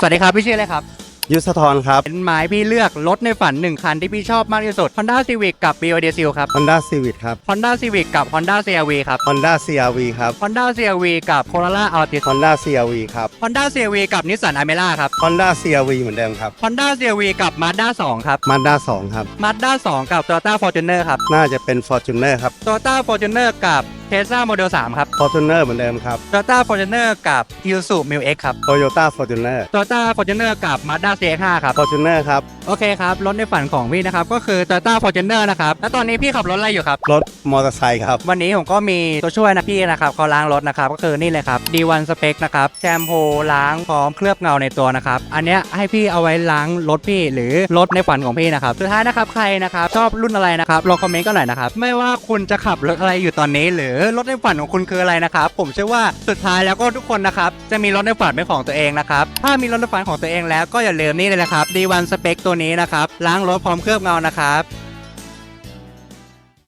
สวัสดีครับ พี่ชื่ออะไรครับ ยุทธธรครับ เป็นหมายพี่เลือกรถในฝันหนึ่งคันที่พี่ชอบมากที่สุด Honda Civic กับ BYD Seal ครับ Honda Civic ครับ Honda Civic กับ Honda CRV ครับ Honda CRV ครับ Honda CRV กับ Corolla Altis Honda CRV ครับ Honda CRV กับ Nissan Almera ครับ Honda CRV เหมือนเดิมครับ Honda CRV กับ Mazda 2 ครับ Mazda 2 ครับ Mazda 2 กับ Toyota Fortuner ครับ น่าจะเป็น Fortuner ครับ Toyota Fortuner กับ Tesla Model 3ครับ Fortuner เหมือนเดิมครับ Toyota Fortuner กับ Isuzu Mil X ครับ Toyota Fortuner Toyota Fortuner กับ Mazda CX-5 ครับ Fortuner ครับ โอเคครับ รถในฝันของพี่นะครับ ก็คือ Toyota Fortuner นะครับ แล้วตอนนี้พี่ขับรถอะไรอยู่ครับ รถมอเตอร์ไซค์ครับ วันนี้ผมก็มีตัวช่วยนะพี่นะครับเขาล้างรถนะครับ ก็คือนี่เลยครับ D1 Spec นะครับแชมพูล้างพร้อมเคลือบเงาในตัวนะครับ อันเนี้ยให้พี่เอาไว้ล้างรถพี่หรือรถในฝันของพี่นะครับ สุดท้ายนะครับใครนะครับชอบรุ่นอะไรนะครับลองคอมเมนต์กันหน่อยนะครับ ไม่ว่าคุณจะขับรถอะไรอยู่ตอนนี้หรือรถในฝันของคุณคืออะไรนะครับ ผมเชื่อว่าสุดท้ายแล้วก็ทุกคนนะครับจะมีรถในฝันเป็นของตัวเองนะครับถ้ามีรถในฝันของตัวเองแล้วก็อย่าลืมนี่เลยนะครับดีวันสเปคตัวนี้นะครับล้างรถพร้อมเคลือบเงานะครับ